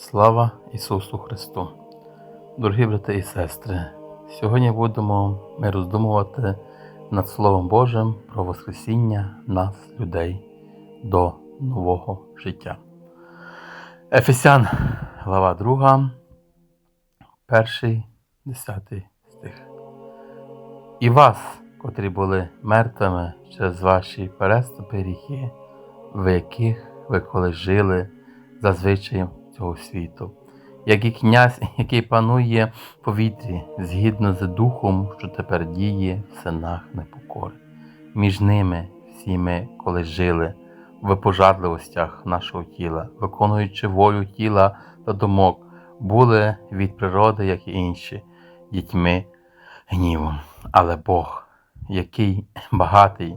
Слава Ісусу Христу! Дорогі брати і сестри! Сьогодні будемо ми роздумувати над Словом Божим про Воскресіння нас, людей, до нового життя. Ефесян, глава 2, перший, 10 стих. І вас, котрі були мертвими через ваші переступи гріхи, в яких ви колись жили за звичаєм цього світу, як і князь, який панує в повітрі, згідно з духом, що тепер діє в синах непокори. Між ними всі ми колись жили в пожадливостях нашого тіла, виконуючи волю тіла та думок, були від природи, як і інші, дітьми гнівом. Але Бог, який багатий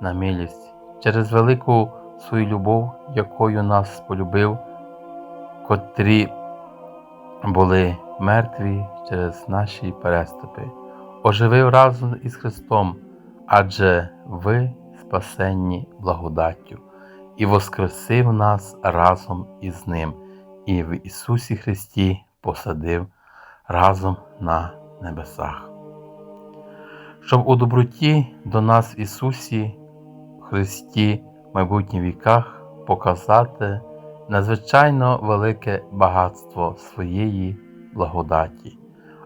на милість, через велику свою любов, якою нас полюбив, котрі були мертві через наші переступи, оживив разом із Христом, адже ви спасенні благодаттю, і воскресив нас разом із Ним, і в Ісусі Христі посадив разом на небесах. Щоб у доброті до нас в Ісусі Христі в майбутніх віках показати надзвичайно велике багатство своєї благодаті,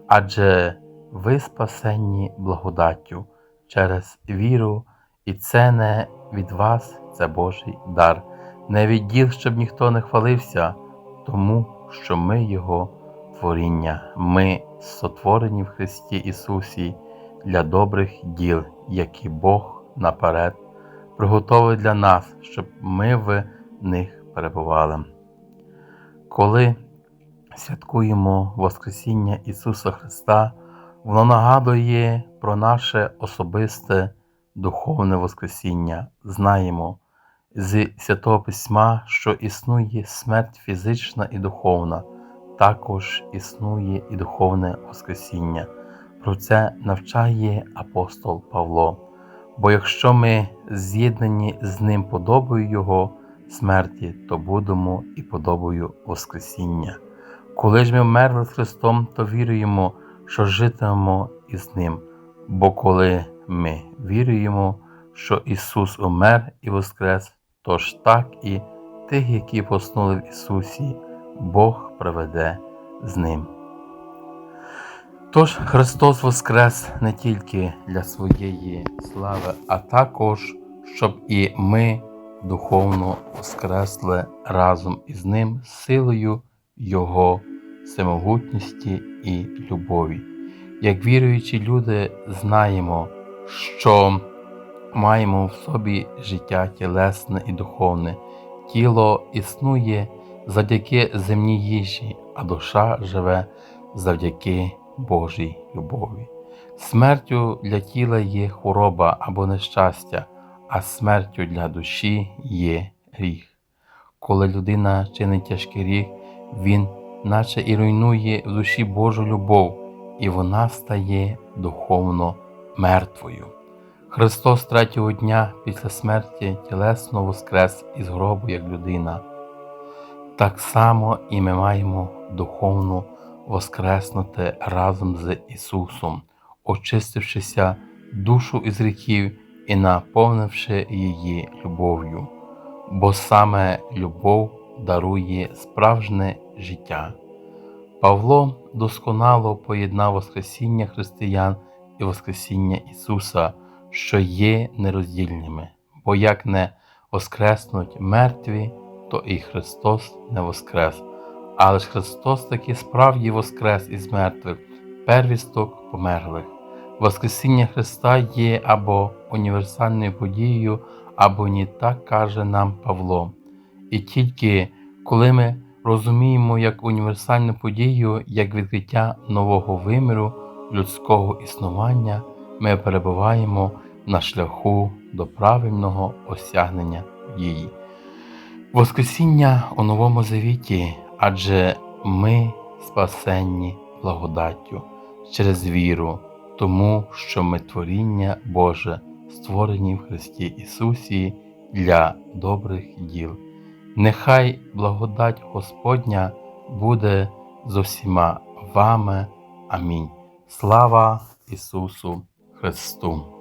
адже ви спасенні благодаттю через віру, і це не від вас, це Божий дар, не від діл, щоб ніхто не хвалився, тому що ми Його творіння, ми сотворені в Христі Ісусі для добрих діл, які Бог наперед приготовив для нас, щоб ми в них перебували. Коли святкуємо Воскресіння Ісуса Христа, воно нагадує про наше особисте духовне Воскресіння. Знаємо з Святого Письма, що існує смерть фізична і духовна, також існує і духовне Воскресіння. Про це навчає апостол Павло. Бо якщо ми з'єднані з Ним подобою Його смерті, то будемо і подобою Воскресіння. Коли ж ми вмерли з Христом, то віруємо, що житимемо із Ним. Бо коли ми віруємо, що Ісус умер і воскрес, то ж так і тих, які поснули в Ісусі, Бог проведе з Ним. Тож Христос Воскрес не тільки для своєї слави, а також, щоб і ми духовно воскресли разом із Ним силою Його всемогутності і любові. Як віруючі люди, знаємо, що маємо в собі життя тілесне і духовне, тіло існує завдяки земній їжі, а душа живе завдяки Божій любові. Смертю для тіла є хвороба або нещастя, а смертю для душі є гріх. Коли людина чинить тяжкий гріх, він наче і руйнує в душі Божу любов, і вона стає духовно мертвою. Христос третього дня після смерті тілесно воскрес із гробу як людина. Так само і ми маємо духовну воскреснути разом з Ісусом, очистившися душу із гріхів і наповнивши її любов'ю, бо саме любов дарує справжнє життя. Павло досконало поєднав Воскресіння християн і Воскресіння Ісуса, що є нероздільними, бо як не воскреснуть мертві, то і Христос не воскрес. Але ж Христос таки справді воскрес із мертвих, первісток померлих. Воскресіння Христа є або універсальною подією, або ні так каже нам Павло. І тільки коли ми розуміємо як універсальну подію, як відкриття нового виміру людського існування, ми перебуваємо на шляху до правильного осягнення її. Воскресіння у Новому Завіті, адже ми спасенні благодаттю через віру, тому що ми творіння Боже, створені в Христі Ісусі для добрих діл. Нехай благодать Господня буде з усіма вами. Амінь. Слава Ісусу Христу!